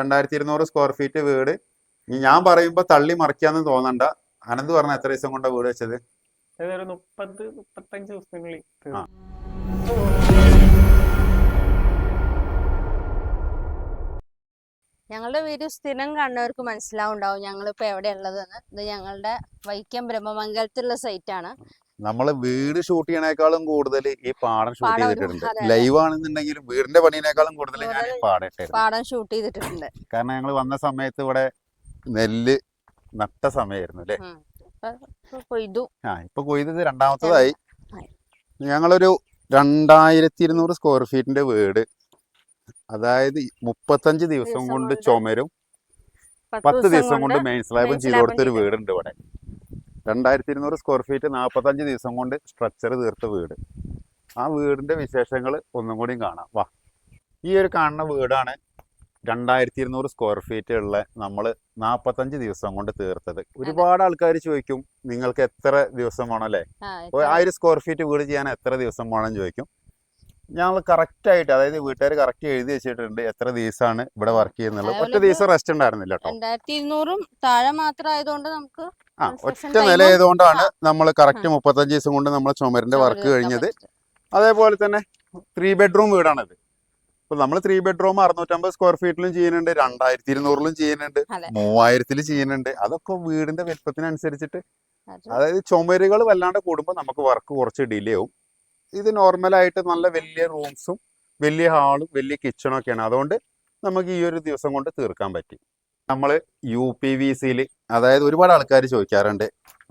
രണ്ടായിരത്തി ഇരുന്നൂറ് square feet വീട്. ഇനി ഞാൻ പറയുമ്പോ തള്ളി മറിക്കാന്ന് തോന്നണ്ട. അനന്ത് പറഞ്ഞ എത്ര ദിവസം കൊണ്ടാ വീട് വെച്ചത്? ഏതൊരു മുപ്പത് മുപ്പത്തഞ്ച് ദിവസത്തിനുള്ളിൽ തീർന്നു. ഞങ്ങളുടെ വീട് സ്ഥിരം കാണുന്നവർക്ക് മനസ്സിലാവുണ്ടാവും ഞങ്ങളിപ്പോ എവിടെ ഉള്ളതെന്ന് ഇത് ഞങ്ങളുടെ വൈക്കം ബ്രഹ്മമംഗലത്തുള്ള സൈറ്റ് ആണ്. നമ്മൾ വീട് ഷൂട്ട് ചെയ്യണേക്കാളും കൂടുതൽ ഈ പാടം ഷൂട്ട് ചെയ്തിട്ടുണ്ട്. ലൈവ് ആണെന്നുണ്ടെങ്കിലും വീടിന്റെ പണിയേക്കാളും കൂടുതൽ ഞാൻ ഈ പാടം പാടം ഷൂട്ട് ചെയ്തിട്ടുണ്ട്. കാരണം ഞങ്ങൾ വന്ന സമയത്ത് ഇവിടെ നെല്ല് നട്ട സമയമായിരുന്നു അല്ലേ? ആ ഇപ്പൊ കൊയ്തത് രണ്ടാമത്തതായി. ഞങ്ങളൊരു രണ്ടായിരത്തി ഇരുന്നൂറ് സ്ക്വയർ ഫീറ്റിന്റെ വീട്. അതായത് മുപ്പത്തഞ്ച് ദിവസം കൊണ്ട് ചുമരും. പത്ത് ദിവസം കൊണ്ട് മെയിൻ സ്ലാബും ചെയ്ത് കൊടുത്തൊരു വീടുണ്ട് ഇവിടെ. രണ്ടായിരത്തി ഇരുന്നൂറ് സ്ക്വയർ ഫീറ്റ് നാൽപ്പത്തഞ്ച് ദിവസം കൊണ്ട് സ്ട്രക്ചർ തീർത്ത വീട്. ആ വീടിന്റെ വിശേഷങ്ങൾ ഒന്നും കൂടിയും കാണാം. വാ. ഈ ഒരു കാണുന്ന വീടാണ് രണ്ടായിരത്തി ഇരുന്നൂറ് സ്ക്വയർ ഫീറ്റ് ഉള്ള നമ്മൾ നാൽപ്പത്തഞ്ച് ദിവസം കൊണ്ട് തീർത്തത്. ഒരുപാട് ആൾക്കാർ ചോദിക്കും നിങ്ങൾക്ക് എത്ര ദിവസം വേണം? അല്ലേ? ആ, ഒരു ആയിരം സ്ക്വയർ ഫീറ്റ് വീട് ചെയ്യാൻ എത്ര ദിവസം വേണം ചോദിക്കും. ഞങ്ങൾ കറക്റ്റ് ആയിട്ട് അതായത് വീട്ടുകാർ കറക്റ്റ് എഴുതി വെച്ചിട്ടുണ്ട് എത്ര ദിവസമാണ് ഇവിടെ വർക്ക് ചെയ്യുന്നുള്ളത് ഒറ്റ ദിവസം റെസ്റ്റ് ഉണ്ടായിരുന്നില്ല കേട്ടോ രണ്ടായിരത്തി ഇരുന്നൂറും താഴെ മാത്രം ആയതുകൊണ്ട് നമുക്ക് ആ ഒറ്റ നില ആയതുകൊണ്ടാണ് നമ്മൾ കറക്റ്റ് മുപ്പത്തഞ്ച് ദിവസം കൊണ്ട് നമ്മൾ ചുമരിന്റെ വർക്ക് കഴിഞ്ഞത്. അതേപോലെ തന്നെ ത്രീ ബെഡ്റൂം വീടാണിത്. ഇപ്പൊ നമ്മൾ ത്രീ ബെഡ്റൂം അറുന്നൂറ്റമ്പത് സ്ക്വയർ ഫീറ്റിലും ചെയ്യുന്നുണ്ട് രണ്ടായിരത്തി ഇരുന്നൂറിലും ചെയ്യുന്നുണ്ട് മൂവായിരത്തിലും മൂവായിരത്തിൽ ചെയ്യുന്നുണ്ട്. അതൊക്കെ വീടിന്റെ വലിപ്പത്തിനനുസരിച്ചിട്ട് അത്. അതായത് ചുമരുകൾ വല്ലാണ്ട് കൂടുമ്പോൾ നമുക്ക് വർക്ക് കുറച്ച് ഡിലേ ആവും. ഇത് നോർമലായിട്ട് നല്ല വലിയ റൂംസും വലിയ ഹാളും വലിയ കിച്ചണും ഒക്കെയാണ്. അതുകൊണ്ട് നമുക്ക് ഈ ഒരു ദിവസം കൊണ്ട് തീർക്കാൻ പറ്റി. നമ്മൾ യു പി വി സിയിൽ അതായത് ഒരുപാട് ആൾക്കാർ ചോദിക്കാറുണ്ട്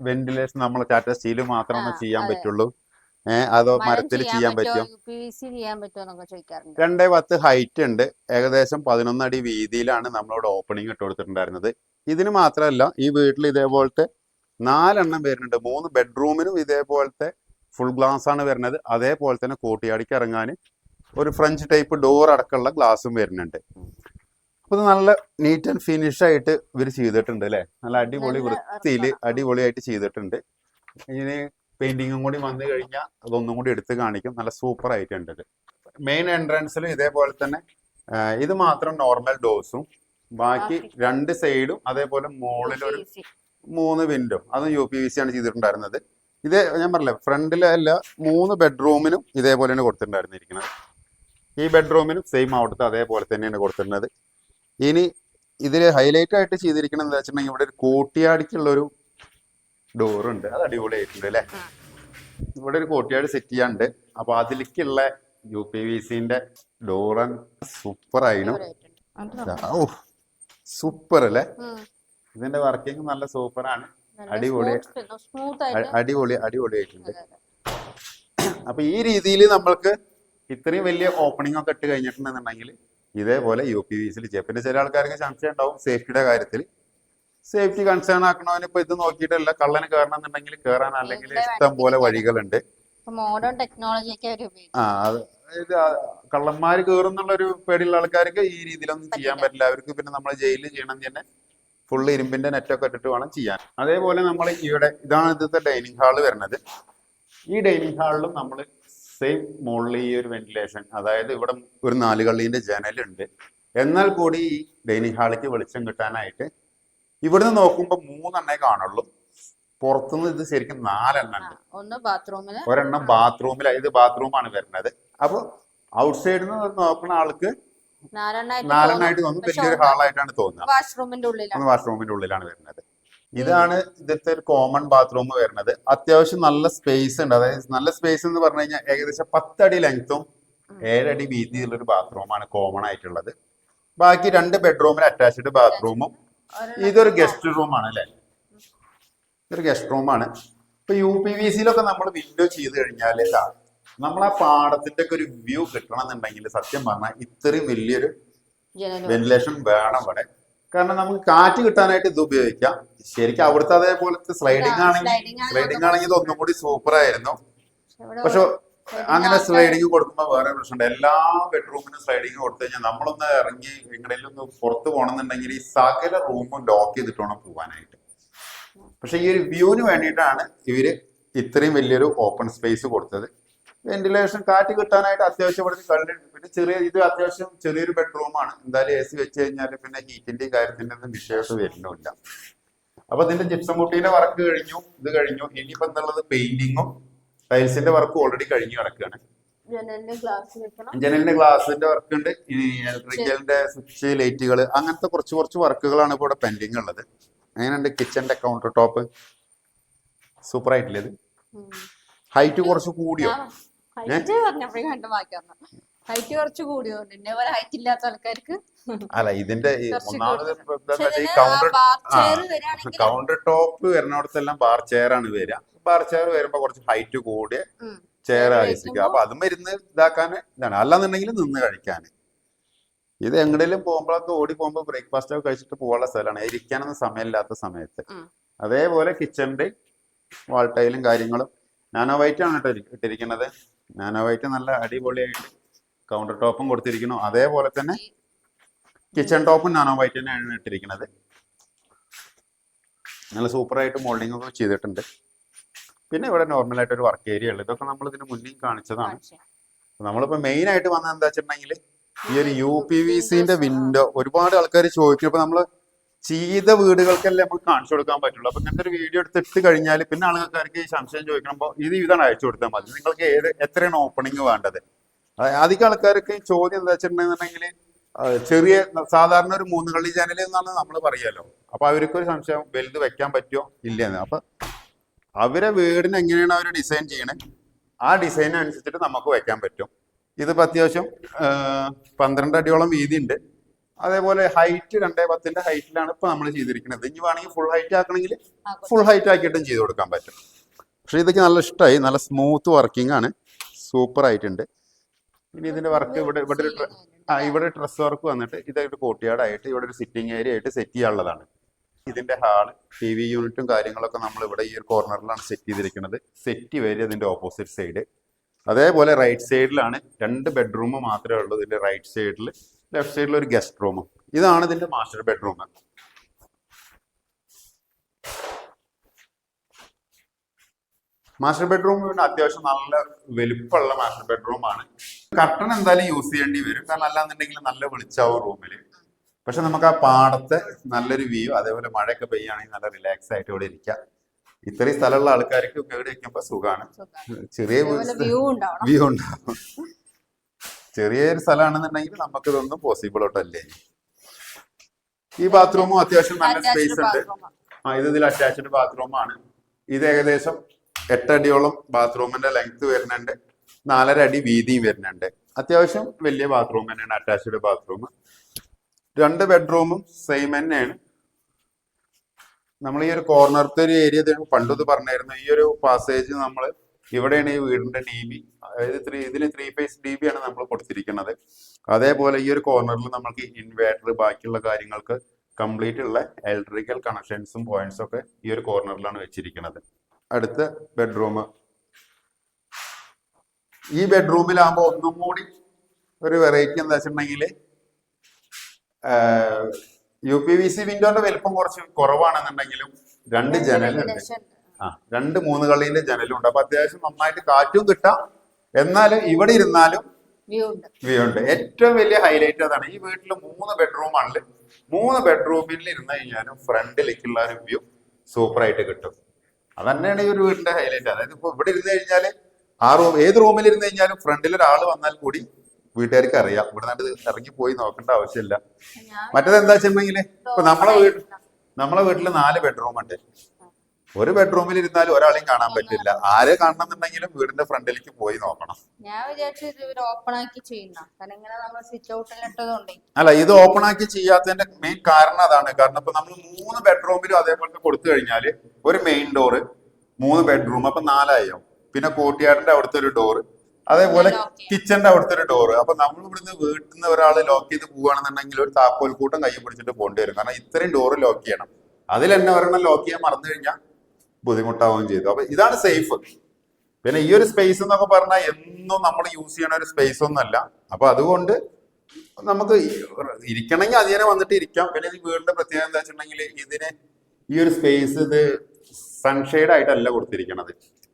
വെന്റിലേഷൻ നമ്മൾ ടാറ്റ സ്റ്റീൽ മാത്രമേ ചെയ്യാൻ പറ്റുള്ളൂ. ഏഹ് അതോ മരത്തിൽ ചെയ്യാൻ പറ്റും രണ്ടേ പത്ത് ഹൈറ്റ് ഉണ്ട്. ഏകദേശം പതിനൊന്ന് അടി വീതിയിലാണ് നമ്മളിവിടെ ഓപ്പണിംഗ് ഇട്ട് കൊടുത്തിട്ടുണ്ടായിരുന്നത്. ഇതിന് മാത്രമല്ല ഈ വീട്ടിൽ ഇതേപോലത്തെ നാലെണ്ണം വരുന്നുണ്ട്. മൂന്ന് ബെഡ്റൂമിനും ഇതേപോലത്തെ ഫുൾ ഗ്ലാസ് ആണ് വരുന്നത്. അതേപോലെ തന്നെ കോട്ടിയാടിക്ക് ഇറങ്ങാൻ ഒരു ഫ്രഞ്ച് ടൈപ്പ് ഡോർ അടക്കമുള്ള ഗ്ലാസും വരുന്നുണ്ട്. അപ്പൊ നല്ല നീറ്റ് ആൻഡ് ഫിനിഷ് ആയിട്ട് ഇവർ ചെയ്തിട്ടുണ്ട് അല്ലേ? നല്ല അടിപൊളി വൃത്തിയിൽ അടിപൊളിയായിട്ട് ചെയ്തിട്ടുണ്ട്. ഇനി പെയിന്റിങ്ങും കൂടി വന്നു കഴിഞ്ഞാൽ അതൊന്നും കൂടി എടുത്ത് കാണിക്കും. നല്ല സൂപ്പർ ആയിട്ടുണ്ട് മെയിൻ എൻട്രൻസിലും ഇതേപോലെ തന്നെ ഇത് മാത്രം നോർമൽ ഡോസും ബാക്കി. രണ്ട് സൈഡും അതേപോലെ മുകളിൽ ഒരു മൂന്ന് വിൻഡോ അതും യു പി വി സി ആണ് ചെയ്തിട്ടുണ്ടായിരുന്നത്. ഇത് ഞാൻ പറഞ്ഞില്ല ഫ്രണ്ടിലല്ല മൂന്ന് ബെഡ്റൂമിനും ഇതേപോലെയാണ് കൊടുത്തിട്ടുണ്ടായിരുന്നിരിക്കുന്നത് ഈ ബെഡ്റൂമിനും സെയിം അവിടുത്തെ അതേപോലെ തന്നെയാണ് കൊടുത്തിരുന്നത് ഇനി ഇതിൽ ഹൈലൈറ്റ് ആയിട്ട് ചെയ്തിരിക്കുന്നത് എന്താ വെച്ചിട്ടുണ്ടെങ്കിൽ ഇവിടെ ഒരു കോട്ടിയാടിക്കുള്ള ഒരു ഡോറുണ്ട് അത് അടിപൊളിയായിട്ടുണ്ട് അല്ലേ? ഇവിടെ ഒരു കോട്ടിയാട് സെറ്റ് ചെയ്യാണ്ട് അപ്പൊ അതിലേക്കുള്ള യു പി വി സിന്റെ ഡോറൻ സൂപ്പർ ആയിരുന്നു സൂപ്പർ അല്ലേ? ഇതിന്റെ വർക്കിംഗ് നല്ല സൂപ്പറാണ് അടിപൊളി. ആയിട്ട് അടിപൊളി ആയിട്ടുണ്ട്. അപ്പൊ ഈ രീതിയിൽ നമ്മൾക്ക് ഇത്രയും വലിയ ഓപ്പണിംഗ് ഒക്കെ ഇട്ട് കഴിഞ്ഞിട്ടുണ്ടെന്നുണ്ടെങ്കിൽ ഇതേപോലെ യു പി വി സിൽ ചെയ്യാം. പിന്നെ ചില ആൾക്കാർക്ക് സംശയം ഉണ്ടാവും സേഫ്റ്റിയുടെ കാര്യത്തിൽ. സേഫ്റ്റി കൺസേൺ ആക്കണവന് ഇപ്പൊ ഇത് നോക്കിയിട്ടല്ല കള്ളന് കയറണം എന്നുണ്ടെങ്കിൽ കയറാൻ അല്ലെങ്കിൽ ഇഷ്ടം പോലെ വഴികളുണ്ട്. മോഡേൺ ടെക്നോളജി ആ അത് ഇത് കള്ളന്മാർ കയറുന്നുള്ള ഒരു പേടിയുള്ള ആൾക്കാർക്ക് ഈ രീതിയിലൊന്നും ചെയ്യാൻ പറ്റില്ല. അവർക്ക് പിന്നെ നമ്മൾ ജയിലിൽ ചെയ്യണം തന്നെ ഫുള്ള് ഇരുമ്പിന്റെ നെറ്റൊക്കെ ഇട്ടിട്ട് വേണം ചെയ്യാൻ. അതേപോലെ നമ്മൾ ഇവിടെ ഇതാണ് ഇന്നത്തെ ഡൈനിങ് ഹാൾ വരുന്നത്. ഈ ഡൈനിങ് ഹാളിലും നമ്മൾ സെയിം മുകളിൽ ഈ ഒരു വെന്റിലേഷൻ അതായത് ഇവിടെ ഒരു നാല് കള്ളീന്റെ ജനലുണ്ട് എന്നാൽ കൂടി ഈ ഡൈനിങ് ഹാളിലേക്ക് വെളിച്ചം കിട്ടാനായിട്ട് ഇവിടുന്ന് നോക്കുമ്പോൾ മൂന്നെണ്ണേ കാണുള്ളൂ. പുറത്തുനിന്ന് ഇത് ശരിക്കും നാലെണ്ണം ഉണ്ട്. ഒന്ന് ബാത്റൂമിൽ. ഒരെണ്ണം ബാത്റൂമിൽ ഇത് ബാത്റൂമാണ് വരുന്നത്. അപ്പോൾ ഔട്ട് സൈഡിൽ നിന്ന് നോക്കുന്ന ആൾക്ക് നാലെണ്ണായിട്ട് തോന്നും വലിയൊരു ഹാളായിട്ടാണ് തോന്നുന്നത് വാഷ്റൂമിന്റെ ഉള്ളിലാണ്. വാഷ്റൂമിന്റെ ഉള്ളിലാണ് വരുന്നത്. ഇതാണ് ഇതിലത്തെ ഒരു കോമൺ ബാത്റൂം വരുന്നത്. അത്യാവശ്യം നല്ല സ്പേസ് ഉണ്ട്. അതായത് നല്ല സ്പേസ് എന്ന് പറഞ്ഞു കഴിഞ്ഞാൽ ഏകദേശം പത്തടി ലെങ്ത്തും. ഏഴടി വീതിയുള്ള ഒരു ബാത്റൂമാണ് കോമൺ ആയിട്ടുള്ളത്. ബാക്കി രണ്ട് ബെഡ്റൂമിൽ അറ്റാച്ച്ഡ് ബാത്റൂമും ഇതൊരു ഗസ്റ്റ് റൂമാണ് അല്ലേ? ഇതൊരു ഗസ്റ്റ് റൂമാണ് ഇപ്പൊ യു പി വി സിയിലൊക്കെ നമ്മൾ വിൻഡോ ചെയ്ത് കഴിഞ്ഞാൽ നമ്മൾ ആ പാടത്തിന്റെ ഒക്കെ ഒരു വ്യൂ കിട്ടണം എന്നുണ്ടെങ്കിൽ സത്യം പറഞ്ഞാൽ ഇത്രയും വലിയൊരു വെന്റിലേഷൻ വേണം ഇവിടെ. കാരണം നമുക്ക് കാറ്റ് കിട്ടാനായിട്ട് ഇത് ഉപയോഗിക്കാം. ശരിക്കും അവിടുത്തെ അതേപോലത്തെ സ്ലൈഡിംഗ് ആണെങ്കിൽ സ്ലൈഡിങ് സ്ലൈഡിംഗ് ആണെങ്കിൽ ഇത് ഒന്നും കൂടി സൂപ്പർ ആയിരുന്നു. പക്ഷെ അങ്ങനെ സ്ലൈഡിങ് കൊടുക്കുമ്പോൾ വേറെ പ്രശ്നമുണ്ട്. എല്ലാ ബെഡ്റൂമിനും സ്ലൈഡിങ് കൊടുത്തു കഴിഞ്ഞാൽ നമ്മളൊന്ന് ഇറങ്ങി എങ്ങനെയും ഒന്ന് പുറത്ത് പോകണമെന്നുണ്ടെങ്കിൽ ഈ സകല റൂമും ലോക്ക് ചെയ്തിട്ട് വേണം പോകാനായിട്ട് പക്ഷെ ഈ ഒരു വ്യൂവിന് വേണ്ടിയിട്ടാണ് ഇവർ ഇത്രയും വലിയൊരു ഓപ്പൺ സ്പേസ് കൊടുത്തത്. വെന്റിലേഷൻ കാറ്റ് കിട്ടാനായിട്ട് അത്യാവശ്യം ഇവിടെ പിന്നെ ചെറിയ ഇത് അത്യാവശ്യം ചെറിയൊരു ബെഡ്റൂമാണ് എന്തായാലും എ സി വെച്ച് കഴിഞ്ഞാൽ പിന്നെ ഹീറ്റിന്റെയും കാര്യത്തിന്റെ ഒന്നും വിശേഷം വരുന്നില്ല അപ്പൊ ഇതിന്റെ ജിപ്സം മുട്ടീന്റെ വർക്ക് കഴിഞ്ഞു. ഇത് കഴിഞ്ഞു. ഇനിയിപ്പോ എന്നുള്ളത് പെയിന്റിങ്ങും ടൈൽസിന്റെ വർക്ക് ഓൾറെഡി കഴിഞ്ഞു കിടക്കുകയാണ് ജനലിന്റെ ഗ്ലാസിന്റെ വർക്ക് ഉണ്ട്. ഇനി ഇലക്ട്രിക്കലിന്റെ സ്വിച്ച് ലൈറ്റുകൾ അങ്ങനത്തെ കുറച്ച് കുറച്ച് വർക്കുകളാണ് ഇപ്പോൾ ഇവിടെ പെൻഡിങ് ഉള്ളത്. അങ്ങനെയുണ്ട് കിച്ചന്റെ കൗണ്ടർ ടോപ്പ് സൂപ്പർ ആയിട്ടില്ലേ ഇത്? ഹൈറ്റ് കുറച്ച് കൂടിയോ? ഹൈറ്റ് പറഞ്ഞപ്പോഴേ കണ്ട ബാക്കി ഹൈറ്റ് കുറച്ച് കൂടിയോ? പോലെ ഹൈറ്റ് ഇല്ലാത്ത ആൾക്കാർക്ക് അല്ല ഇതിന്റെ കൗണ്ടർ ടോപ്പ് വരുന്നിടത്തെല്ലാം ബാർ ചെയർ ആണ് വരിക. ബാർ ചെയർ വരുമ്പോ കുറച്ച് ഹൈറ്റ് കൂടിയ ചെയർ ആയിരിക്കും. അപ്പൊ അതും വരുന്ന ഇതാക്കാൻ ഇതാണ്. അല്ലാന്നുണ്ടെങ്കിൽ നിന്ന് കഴിക്കാൻ. ഇത് എങ്ങനെയും പോകുമ്പോഴൊക്കെ ഓടി പോകുമ്പോൾ ബ്രേക്ക്ഫാസ്റ്റ് ഒക്കെ കഴിച്ചിട്ട് പോകാനുള്ള സ്ഥലമാണ്. ഇരിക്കാനൊന്നും സമയമില്ലാത്ത സമയത്ത്. അതേപോലെ കിച്ചണിന്റെ വാൾ ടൈലും കാര്യങ്ങളും. നാനോ വൈറ്റ് ആണ് ഇട്ടിരിക്കുന്നത്. നാനോ വൈറ്റ് നല്ല അടിപൊളിയായിട്ട് കൗണ്ടർ ടോപ്പും കൊടുത്തിരിക്കുന്നു. അതേപോലെ തന്നെ കിച്ചൺ ടോപ്പും നാനോ വൈറ്റ് തന്നെയാണ് ഇട്ടിരിക്കുന്നത്. നല്ല സൂപ്പറായിട്ട് മോൾഡിംഗ് ഒക്കെ ചെയ്തിട്ടുണ്ട്. പിന്നെ ഇവിടെ നോർമൽ ആയിട്ട് ഒരു വർക്ക് ഏരിയ ഉള്ളത് ഇതൊക്കെ നമ്മൾ ഇതിന് മുന്നിൽ കാണിച്ചതാണ്. കാണിച്ചു. നമ്മളിപ്പോ മെയിൻ ആയിട്ട് വന്നത് എന്താ വെച്ചിട്ടുണ്ടെങ്കിൽ ഈ ഒരു യു പി വി സിന്റെ വിൻഡോ ഒരുപാട് ആൾക്കാർ ചോദിക്കും. ഇപ്പൊ നമ്മൾ ചെയ്ത വീടുകൾക്കല്ലേ നമുക്ക് കാണിച്ചു കൊടുക്കാൻ പറ്റുള്ളൂ. അപ്പൊ ഇങ്ങനത്തെ ഒരു വീഡിയോ എടുത്തിട്ട് കഴിഞ്ഞാൽ പിന്നെ ആൾക്കാർക്ക് ഈ സംശയം ചോദിക്കുമ്പോൾ ഇത് ഇതാണ് അയച്ചു കൊടുത്താൽ മതി. നിങ്ങൾക്ക് ഏത് എത്രയാണ് ഓപ്പണിങ് വേണ്ടത്? അധികം ആൾക്കാർക്ക് ചോദ്യം എന്താ വെച്ചിട്ടുണ്ടെന്നുണ്ടെങ്കിൽ ചെറിയ സാധാരണ ഒരു മൂന്ന് കള്ളി ചാനൽ എന്നാണ് നമ്മൾ പറയാലോ അപ്പൊ അവർക്ക് ഒരു സംശയം വലുത് വെക്കാൻ പറ്റുമോ? ഇല്ലെന്ന് അപ്പൊ അവരെ വീടിന് എങ്ങനെയാണ് അവർ ഡിസൈൻ ചെയ്യണേ? ആ ഡിസൈനനുസരിച്ചിട്ട് നമുക്ക് വെക്കാൻ പറ്റും. ഇതിപ്പോൾ അത്യാവശ്യം പന്ത്രണ്ട് അടിയോളം വീതി ഉണ്ട് അതേപോലെ ഹൈറ്റ് രണ്ടേ പത്തിന്റെ ഹൈറ്റിലാണ് ഇപ്പൊ നമ്മൾ ചെയ്തിരിക്കുന്നത്. ഇനി വേണമെങ്കിൽ ഫുൾ ഹൈറ്റ് ആക്കണമെങ്കിൽ ഫുൾ ഹൈറ്റ് ആക്കിയിട്ടും ചെയ്ത് കൊടുക്കാൻ പറ്റും. പക്ഷെ ഇതൊക്കെ നല്ല ഇഷ്ടമായി നല്ല സ്മൂത്ത് വർക്കിംഗ് ആണ്. സൂപ്പർ ആയിട്ടുണ്ട്. ഇനി ഇതിന്റെ വർക്ക് ഇവിടെ ഇവിടെ ഒരു ആ ഇവിടെ ഡ്രസ് വർക്ക് വന്നിട്ട് ഇതൊരു കോട്ടിയാടായിട്ട് ഇവിടെ ഒരു സിറ്റിംഗ് ഏരിയ ആയിട്ട് സെറ്റ് ചെയ്യാനുള്ളതാണ്. ഇതിന്റെ ഹാൾ ടി വി യൂണിറ്റും കാര്യങ്ങളൊക്കെ നമ്മൾ ഇവിടെ ഈ ഒരു കോർണറിലാണ് സെറ്റ് ചെയ്തിരിക്കുന്നത്. സെറ്റ് വരിക ഇതിന്റെ ഓപ്പോസിറ്റ് സൈഡ് അതേപോലെ റൈറ്റ് സൈഡിലാണ് രണ്ട് ബെഡ്റൂം മാത്രമേ ഉള്ളൂ. ഇതിന്റെ റൈറ്റ് സൈഡിൽ ലെഫ്റ്റ് സൈഡിൽ ഒരു ഗസ്റ്റ് റൂമും ഇതാണ് ഇതിന്റെ മാസ്റ്റർ ബെഡ്റൂം. മാസ്റ്റർ ബെഡ്റൂം പിന്നെ അത്യാവശ്യം നല്ല വലുപ്പമുള്ള മാസ്റ്റർ ബെഡ്റൂമാണ് കർട്ടൺ എന്തായാലും യൂസ് ചെയ്യേണ്ടി വരും. കാരണം അല്ലാന്നുണ്ടെങ്കിൽ നല്ല വെളിച്ചാവും റൂമിൽ പക്ഷെ നമുക്ക് ആ പാടത്തെ നല്ലൊരു വ്യൂ അതേപോലെ മഴയൊക്കെ പെയ്യുകയാണെങ്കിൽ നല്ല റിലാക്സ് ആയിട്ട് ഇവിടെ ഇരിക്കാം. ഇത്രയും സ്ഥലമുള്ള ആൾക്കാർക്ക് ഇവിടെ ഇരിക്കുമ്പോൾ സുഖമാണ്. സുഖാണ്. ചെറിയ വ്യൂ ഉണ്ടാവും ചെറിയൊരു സ്ഥലമാണെന്നുണ്ടെങ്കിൽ നമുക്ക് ഇതൊന്നും പോസിബിൾ ഒട്ടല്ലേ ഈ ബാത്റൂമും അത്യാവശ്യം നല്ല സ്പേസ് ഉണ്ട്. ആ. ഇത് ഇതിൽ അറ്റാച്ച്ഡ് ബാത്റൂമാണ് ഇത് ഏകദേശം എട്ടടിയോളം ബാത്റൂമിന്റെ ലെങ്ത് വരുന്നുണ്ട്. നാലര അടി വീതിയും വരുന്നുണ്ട്. അത്യാവശ്യം വലിയ ബാത്റൂം തന്നെയാണ് അറ്റാച്ച്ഡ് ബാത്റൂം രണ്ട് ബെഡ്റൂമും സെയിം തന്നെയാണ്. നമ്മൾ ഈ ഒരു കോർണറത്തെ ഒരു ഏരിയ പണ്ടത് പറഞ്ഞായിരുന്നു. ഈ ഒരു പാസേജ് നമ്മൾ ഇവിടെയാണ് ഈ വീടിന്റെ ബി അതായത് ത്രീ ഇതിന് ത്രീ ഫേസ് ഡി ബി ആണ് നമ്മൾ കൊടുത്തിരിക്കുന്നത്. അതേപോലെ ഈ ഒരു കോർണറിൽ നമുക്ക് ഇൻവേർട്ടർ ബാക്കിയുള്ള കാര്യങ്ങൾക്ക് കംപ്ലീറ്റ് ഉള്ള ഇലക്ട്രിക്കൽ കണക്ഷൻസും പോയിന്റ്സും ഒക്കെ ഈ ഒരു കോർണറിലാണ് വെച്ചിരിക്കുന്നത്. അടുത്ത ബെഡ്റൂം ഈ ബെഡ്റൂമിലാകുമ്പോൾ ഒന്നും കൂടി ഒരു വെറൈറ്റി എന്താ വെച്ചിട്ടുണ്ടെങ്കിൽ യു പി വി സി വിൻഡോന്റെ വലിപ്പം കുറച്ച് കുറവാണെന്നുണ്ടെങ്കിലും രണ്ട് ജനലുണ്ട്. ആ രണ്ട് മൂന്ന് കളിയിലെ ജനലുണ്ട്. അപ്പൊ അത്യാവശ്യം നന്നായിട്ട് കാറ്റും കിട്ടാം. എന്നാലും ഇവിടെ ഇരുന്നാലും വ്യൂ ഉണ്ട്. ഏറ്റവും വലിയ ഹൈലൈറ്റ് അതാണ് ഈ വീട്ടിൽ മൂന്ന് ബെഡ്റൂം ആണല്ലേ മൂന്ന് ബെഡ്റൂമിൽ ഇരുന്ന് കഴിഞ്ഞാലും ഫ്രണ്ടിലേക്കുള്ള ഒരു വ്യൂ സൂപ്പർ ആയിട്ട് കിട്ടും. അത് തന്നെയാണ് ഈ ഒരു വീടിന്റെ ഹൈലൈറ്റ് അതായത് ഇപ്പൊ ഇവിടെ ഇരുന്ന് കഴിഞ്ഞാൽ ആ റൂം ഏത് റൂമിൽ ഇരുന്ന് കഴിഞ്ഞാലും ഫ്രണ്ടിൽ ഒരാൾ വന്നാൽ കൂടി വീട്ടുകാർക്ക് അറിയാം. ഇവിടെ നിന്ന് ഇറങ്ങി പോയി നോക്കേണ്ട ആവശ്യമില്ല. മറ്റേത് എന്താ വെച്ചിട്ടുണ്ടെങ്കിൽ ഇപ്പൊ നമ്മളെ വീട്ടിൽ നമ്മളെ വീട്ടിൽ നാല് ബെഡ്റൂം ഉണ്ട്. ഒരു ബെഡ്റൂമിൽ ഇരുന്നാലും ഒരാളെയും കാണാൻ പറ്റില്ല. ആരെ കാണണമെന്നുണ്ടെങ്കിലും വീടിന്റെ ഫ്രണ്ടിലേക്ക് പോയി നോക്കണം. ഞാൻ വിചാരിച്ചു ഓപ്പൺ ആക്കി ചെയ്യുന്ന. കാരണം ഇങ്ങനെ നമ്മൾ ഇട്ടതുകൊണ്ടേ. അല്ല ഇത് ഓപ്പൺ ആക്കി ചെയ്യാത്തതിന്റെ മെയിൻ കാരണം അതാണ്. കാരണം ഇപ്പൊ നമ്മൾ മൂന്ന് ബെഡ്റൂമിലും അതേപോലെ കൊടുത്തു കഴിഞ്ഞാൽ ഒരു മെയിൻ ഡോറ് മൂന്ന് ബെഡ്റൂം അപ്പൊ നാലായോ പിന്നെ കോട്ടിയാടിന്റെ അവിടുത്തെ ഒരു ഡോറ് അതേപോലെ. കിച്ചന്റെ അവിടുത്തെ ഒരു ഡോറ് അപ്പൊ നമ്മൾ ഇവിടുന്ന് വീട്ടിൽ നിന്ന് ഒരാൾ ലോക്ക് ചെയ്ത് പോവുകയാണെന്നുണ്ടെങ്കിൽ ഒരു താക്കോൽ കൂട്ടം കൈ പിടിച്ചിട്ട് പോകേണ്ടി വരും. കാരണം ഇത്രയും ഡോറ് ലോക്ക് ചെയ്യണം. അതിൽ തന്നെ ഒരെണ്ണം ലോക്ക് ചെയ്യാൻ മറന്നു കഴിഞ്ഞാൽ ബുദ്ധിമുട്ടാവുകയും ചെയ്തു. അപ്പൊ ഇതാണ് സേഫ് പിന്നെ ഈ ഒരു സ്പേസ് എന്നൊക്കെ പറഞ്ഞാൽ എന്നും നമ്മൾ യൂസ് ചെയ്യണ ഒരു സ്പേസ് ഒന്നല്ല അപ്പൊ അതുകൊണ്ട് നമുക്ക് ഇരിക്കണമെങ്കിൽ അതിനെ വന്നിട്ട് ഇരിക്കാം. പിന്നെ ഈ വീടിന്റെ പ്രത്യേകത എന്താ വെച്ചിട്ടുണ്ടെങ്കിൽ ഇതിന് ഈ ഒരു സ്പേസ് ഇത് സൺഷെയ്ഡ് ആയിട്ടല്ല കൊടുത്തിരിക്കണത്.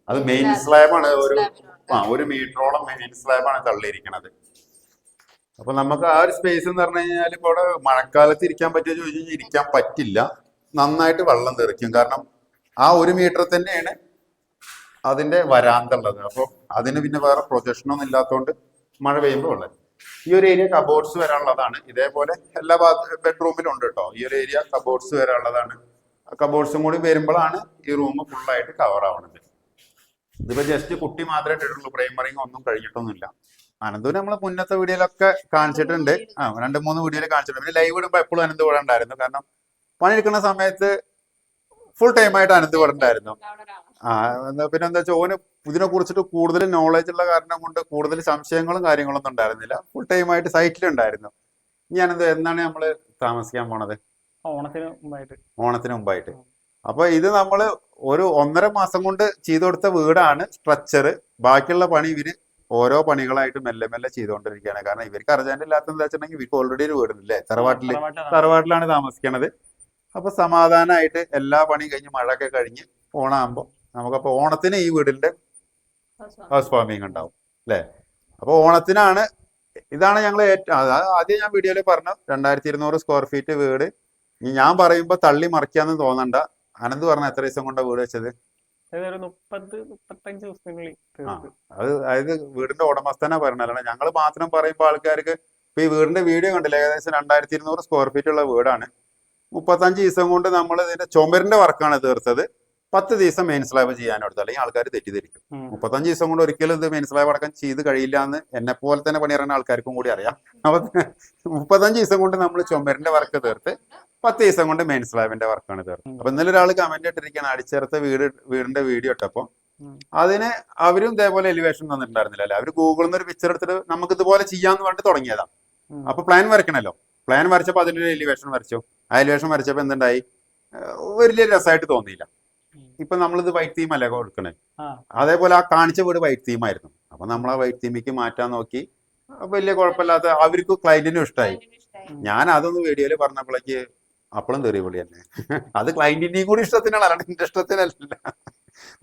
അത് മെയിൻ സ്ലാബാണ് ആണ്. ഒരു ആ ഒരു മീറ്ററോളം മെയിൻ സ്ലാബാണ് തള്ളിയിരിക്കണത്. അപ്പൊ നമുക്ക് ആ ഒരു സ്പേസ് എന്ന് പറഞ്ഞു കഴിഞ്ഞാൽ ഇപ്പോൾ ഇവിടെ മഴക്കാലത്ത് ഇരിക്കാൻ പറ്റുമോ ചോദിച്ചു കഴിഞ്ഞാൽ ഇരിക്കാൻ പറ്റില്ല. നന്നായിട്ട് വെള്ളം തെറിക്കും. കാരണം ആ ഒരു മീറ്റർ തന്നെയാണ് അതിന്റെ വരാന്തുള്ളത്. അപ്പോൾ അതിന് പിന്നെ വേറെ പ്രൊജക്ഷനൊന്നും ഇല്ലാത്തതുകൊണ്ട് മഴ പെയ്യുമ്പോൾ ഉള്ളത്. ഈ ഒരു ഏരിയ കബോർഡ്സ് വരാനുള്ളതാണ്. ഇതേപോലെ എല്ലാ ബെഡ്റൂമിലും ഉണ്ട് കേട്ടോ ഈ ഒരു ഏരിയ കബോർഡ്സ് വരാനുള്ളതാണ്. കബോർഡ്സും കൂടി വരുമ്പോഴാണ് ഈ റൂം ഫുള്ളായിട്ട് കവർ ആവുന്നത് ഇതിപ്പോ ജസ്റ്റ് കുട്ടി മാത്രമേ ഇട്ടിട്ടുള്ളൂ. പ്രൈമറിങ് ഒന്നും കഴിഞ്ഞിട്ടൊന്നുമില്ല. അനന്തപുരം നമ്മൾ മുന്നത്തെ വീഡിയോയിലൊക്കെ കാണിച്ചിട്ടുണ്ട്. ആ രണ്ട് മൂന്ന് വീഡിയോയിൽ കാണിച്ചിട്ടുണ്ട്. പിന്നെ ലൈവ് ഇടുമ്പോൾ എപ്പോഴും അനന്ത് ഉണ്ടായിരുന്നു. കാരണം പണിയെടുക്കുന്ന സമയത്ത് ഫുൾ ടൈം ആയിട്ട് അനന്തപുരണ്ടായിരുന്നു ആ എന്താ പിന്നെ എന്താ വെച്ചാൽ ഓന് ഇതിനെ കുറിച്ചിട്ട് കൂടുതൽ നോളജ് ഉള്ള കാരണം കൊണ്ട് കൂടുതൽ സംശയങ്ങളും കാര്യങ്ങളൊന്നും ഉണ്ടായിരുന്നില്ല. ഫുൾ ടൈം ആയിട്ട് സൈറ്റിലുണ്ടായിരുന്നു ഞാൻ എന്താ എന്നാണ് നമ്മൾ താമസിക്കാൻ പോണത്? ഓണത്തിന് മുമ്പായിട്ട്. ഓണത്തിന് മുമ്പായിട്ട്. അപ്പൊ ഇത് നമ്മൾ ഒരു ഒന്നര മാസം കൊണ്ട് ചെയ്തു കൊടുത്ത വീടാണ് സ്ട്രക്ചർ ബാക്കിയുള്ള പണി ഇവർ ഓരോ പണികളായിട്ട് മെല്ലെ മെല്ലെ ചെയ്തുകൊണ്ടിരിക്കുകയാണ്. കാരണം ഇവർക്ക് അർജന്റ് ഇല്ലാത്ത എന്താ വെച്ചിട്ടുണ്ടെങ്കിൽ ഇവർക്ക് ഓൾറെഡി ഒരു വീടുണ്ടല്ലേ തറവാട്ടിൽ തറവാട്ടിലാണ്. തറവാട്ടിലാണ് താമസിക്കണത്. അപ്പൊ സമാധാനമായിട്ട് എല്ലാ പണിയും കഴിഞ്ഞ് മഴയൊക്കെ കഴിഞ്ഞ് ഓണാകുമ്പോൾ നമുക്കപ്പോ ഓണത്തിന് ഈ വീടിന്റെ ഹൗസ് വാമിങ് ഉണ്ടാവും അല്ലേ? അപ്പോൾ ഓണത്തിനാണ് ഇതാണ് ഞങ്ങൾ ഏറ്റവും ആദ്യം ഞാൻ വീഡിയോയിൽ പറഞ്ഞു രണ്ടായിരത്തി ഇരുന്നൂറ് സ്ക്വയർ ഫീറ്റ് വീട്. ഇനി ഞാൻ പറയുമ്പോൾ തള്ളി മറിക്കാന്ന് തോന്നണ്ട. അനന്ത് പറഞ്ഞ എത്ര ദിവസം കൊണ്ടാണ് വീട് വെച്ചത്? അത് അതായത് വീടിന്റെ ഉടമസ്ഥനാ പറയണത് അല്ലാണ്ട് ഞങ്ങൾ മാത്രം പറയുമ്പോൾ ആൾക്കാർക്ക് ഇപ്പൊ ഈ വീടിന്റെ വീഡിയോ കണ്ടില്ല? ഏകദേശം രണ്ടായിരത്തി ഇരുന്നൂറ് സ്ക്വയർ ഫീറ്റ് ഉള്ള വീടാണ്. മുപ്പത്തഞ്ച് ദിവസം കൊണ്ട് നമ്മൾ ഇതിന്റെ ചുമരിന്റെ വർക്കാണ് തീർത്തത്. പത്ത് ദിവസം മെയിൻ സ്ലാബ് ചെയ്യാനെടുത്തു അല്ലെങ്കിൽ ആൾക്കാർ തെറ്റിദ്ധരിക്കും. മുപ്പത്തഞ്ച് ദിവസം കൊണ്ട് ഒരിക്കലും ഇത് മെയിൻ സ്ലാബ് അടക്കം ചെയ്ത് കഴിയില്ല എന്ന് എന്നെ പോലെ തന്നെ പണിയറിയുന്ന ആൾക്കാർക്കും കൂടി അറിയാം. അപ്പൊ മുപ്പത്തഞ്ച് ദിവസം കൊണ്ട് നമ്മൾ ചുമരിന്റെ വർക്ക് തീർത്ത് പത്ത് ദിവസം കൊണ്ട് മെയിൻ സ്ലാബിന്റെ വർക്കാണ് തീർത്തത് ഉം. അപ്പൊ ഇന്നലെ ഒരാൾ കമന്റ് ഇട്ടിരിക്കുകയാണ് അടിച്ചേർത്ത വീട് വീടിന്റെ വീഡിയോ ഇട്ടപ്പോ. അതിന് അവരും ഇതേപോലെ എലിവേഷൻ തന്നിട്ടുണ്ടായിരുന്നില്ല അല്ലെ? അവർ ഗൂഗിളിൽ നിന്ന് ഒരു പിക്ചർ എടുത്തിട്ട് നമുക്ക് ഇതുപോലെ ചെയ്യാന്ന് പറഞ്ഞിട്ട് തുടങ്ങിയതാണ്. അപ്പൊ പ്ലാൻ വരയ്ക്കണല്ലോ. പ്ലാൻ വരച്ചപ്പോ അതിന്റെ എലിവേഷൻ വരച്ചു. ആ എലിവേഷൻ വരച്ചപ്പോൾ എന്തുണ്ടായി? വലിയ രസമായിട്ട് തോന്നിയില്ല. ഇപ്പൊ നമ്മളിത് വൈറ്റ് തീം അല്ലേ കൊടുക്കണേ? അതേപോലെ ആ കാണിച്ച വീട് വൈറ്റ് തീം ആയിരുന്നു. അപ്പൊ നമ്മൾ ആ വൈറ്റ് തീമിക്ക് മാറ്റാൻ നോക്കി. വലിയ കുഴപ്പമില്ലാത്ത അവർക്ക് ക്ലയന്റിനും ഇഷ്ടമായി ഞാൻ അതൊന്ന് വീഡിയോയിൽ പറഞ്ഞപ്പോഴേക്ക് അപ്പളും തെറി വിളി തന്നെ അത് ക്ലയന്റിന്റെയും കൂടി ഇഷ്ടത്തിനാണ് അല്ലാണ്ട് എന്റെ ഇഷ്ടത്തിനല്ല.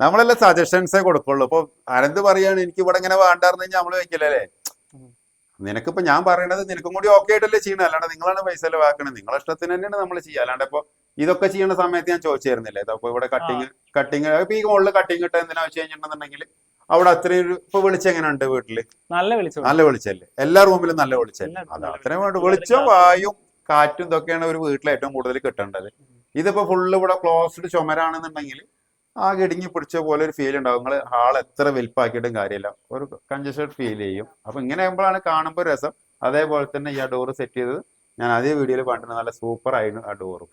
നമ്മളെല്ലാം സജഷൻസേ കൊടുക്കുള്ളൂ. ഇപ്പൊ അനന്ത് പറയാണ്? എനിക്ക് ഇവിടെ ഇങ്ങനെ വേണ്ടായിരുന്നു കഴിഞ്ഞാൽ നമ്മൾ വെക്കില്ലല്ലേ? ഉം. നിനക്കിപ്പോ ഞാൻ പറയണത് നിനക്കും കൂടി ഓക്കെ ആയിട്ടല്ലേ ചെയ്യണം അല്ലാണ്ട് നിങ്ങളാണ് പൈസ ചെലവാക്കണത്. നിങ്ങളെ ഇഷ്ടത്തിന് തന്നെയാണ് നമ്മൾ ചെയ്യുക. അല്ലാണ്ട് ഇപ്പൊ ഇതൊക്കെ ചെയ്യണ സമയത്ത് ഞാൻ ചോദിച്ചിരുന്നില്ലേ. ഇതപ്പോ ഇവിടെ കട്ടിങ് കട്ടിങ് ഇപ്പൊ ഈ മുകളിൽ കട്ടിങ് കിട്ടുക എന്തിനാ വെച്ച് കഴിഞ്ഞിട്ടുണ്ടെന്നുണ്ടെങ്കിൽ അവിടെ അത്രയും ഒരു ഇപ്പൊ വിളിച്ചെങ്ങനെയുണ്ട് വീട്ടിൽ? നല്ല വിളിച്ചു. നല്ല വെളിച്ചല്ലേ? എല്ലാ റൂമിലും നല്ല വെളിച്ചല്ലേ? അത് അത്രയും വേണ്ട. വിളിച്ചോ വെളിച്ചം വായും കാറ്റും ഇതൊക്കെയാണ് ഒരു വീട്ടിൽ ഏറ്റവും കൂടുതൽ കിട്ടേണ്ടത്. ഇതിപ്പോ ഫുള്ള് ഇവിടെ ക്ലോസ്ഡ് ചുമരാണെന്നുണ്ടെങ്കിൽ ആകെ ഇടുങ്ങി പിടിച്ച പോലെ ഒരു ഫീൽ ഉണ്ടാവും. നിങ്ങൾ ഹാൾ എത്ര വലിപ്പാക്കിയിട്ടും കാര്യമില്ല. ഒരു കൺജസ്റ്റഡ് ഫീൽ ചെയ്യും. അപ്പൊ ഇങ്ങനെ ആകുമ്പോഴാണ് കാണുമ്പോൾ രസം. അതേപോലെ തന്നെ ഈ ആ ഡോറ് സെറ്റ് ചെയ്തത് ഞാൻ അതേ വീഡിയോയിൽ കണ്ടിരുന്ന. നല്ല സൂപ്പർ ആയിരുന്നു ആ ഡോറും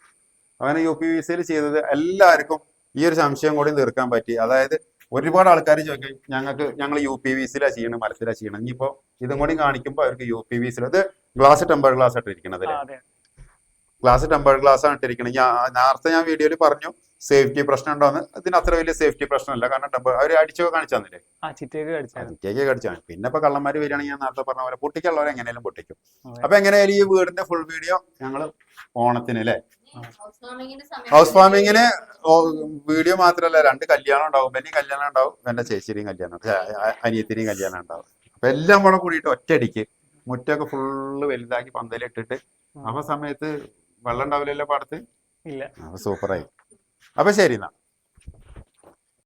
അങ്ങനെ യു പി വി സിയിൽ ചെയ്തത് എല്ലാവർക്കും ഈ ഒരു സംശയം കൂടി തീർക്കാൻ പറ്റി. അതായത് ഒരുപാട് ആൾക്കാർ ചോദിക്കും ഞങ്ങൾക്ക് ഞങ്ങൾ യു പി വി സിയിലാണ് ചെയ്യണം മരത്തിലാണ് ചെയ്യണം ഇനിയിപ്പോ ഇതും കൂടി കാണിക്കുമ്പോൾ അവർക്ക് യു പി വി സിയിൽ അത് ഗ്ലാസ് ടെമ്പർ ഗ്ലാസ് ആയിട്ട് ഇരിക്കണം അതെ. ഗ്ലാസ് ടെമ്പർ ഗ്ലാസ് ആണ് ഇട്ടിരിക്കുന്നത് ഞാൻ നേരത്തെ ഞാൻ വീഡിയോയിൽ പറഞ്ഞു സേഫ്റ്റി പ്രശ്നം ഉണ്ടോന്ന് ഇതിന് അത്ര വലിയ സേഫ്റ്റി പ്രശ്നമല്ല. കാരണം ടെമ്പർ അവർ അടിച്ചൊക്കെ കാണിച്ചു തന്നില്ലേ? ചിറ്റേക്ക് കടിച്ചാണ് പിന്നെ ഇപ്പൊ കള്ളന്മാര് വരികയാണെങ്കിൽ ഞാൻ നേരത്തെ പറഞ്ഞ പോലെ പൊട്ടിക്കുള്ളവരെ എങ്ങനെയാലും പൊട്ടിക്കും. അപ്പൊ എങ്ങനെയായാലും ഈ വീടിന്റെ ഫുൾ വീഡിയോ ഞങ്ങൾ ഓണത്തിന് അല്ലേ ഹൗസ് ഫാമിങ്ങിന് വീഡിയോ മാത്രമല്ല രണ്ട് കല്യാണം ഉണ്ടാവും. പിന്നെ കല്യാണം ഉണ്ടാവും എന്റെ ചേച്ചിയുടെയും കല്യാണം അനിയത്തിനെയും അനിയത്തിന്റെയും കല്യാണം ഉണ്ടാവും. അപ്പൊ എല്ലാം കൂടെ കൂടിയിട്ട് ഒറ്റയടിക്ക് മുറ്റൊക്കെ ഫുള്ള് വലുതാക്കി പന്തലിട്ടിട്ട് അപ്പൊ സമയത്ത് വെള്ളം ഉണ്ടാവില്ലല്ലോ പാടത്ത്? ഇല്ല. സൂപ്പറായി. അപ്പൊ ശരി എന്നാ.